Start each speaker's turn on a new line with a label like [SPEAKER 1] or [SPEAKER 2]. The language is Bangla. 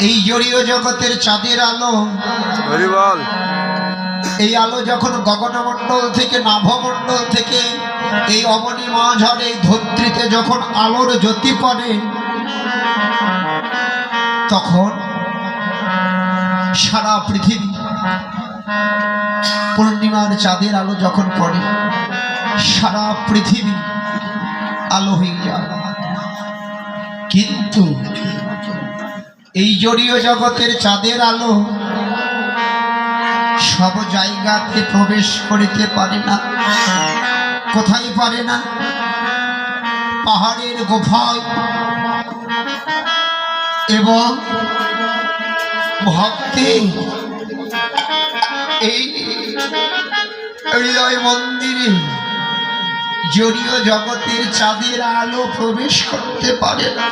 [SPEAKER 1] এই জড়ীয় জগতের চাঁদের আলো। এই আলো যখন গগনমণ্ডল থেকে নাভমণ্ডল থেকে এই অবনী মহাঝড় এই ধত্রীতে যখন আলোর জ্যোতি পড়ে তখন সারা পৃথিবী পূর্ণিমার চাঁদের আলো যখন পড়ে সারা পৃথিবী আলো হয়ে যায়। কিন্তু এই জড়ীয় জগতের চাঁদের আলো সব জায়গাতে প্রবেশ করিতে পারে না। কোথায় পারে না? পাহাড়ের গোফায়। এবং ভক্তি এই হৃদয় মন্দিরে জড়ীয় জগতের চাঁদের আলো প্রবেশ করতে পারে না।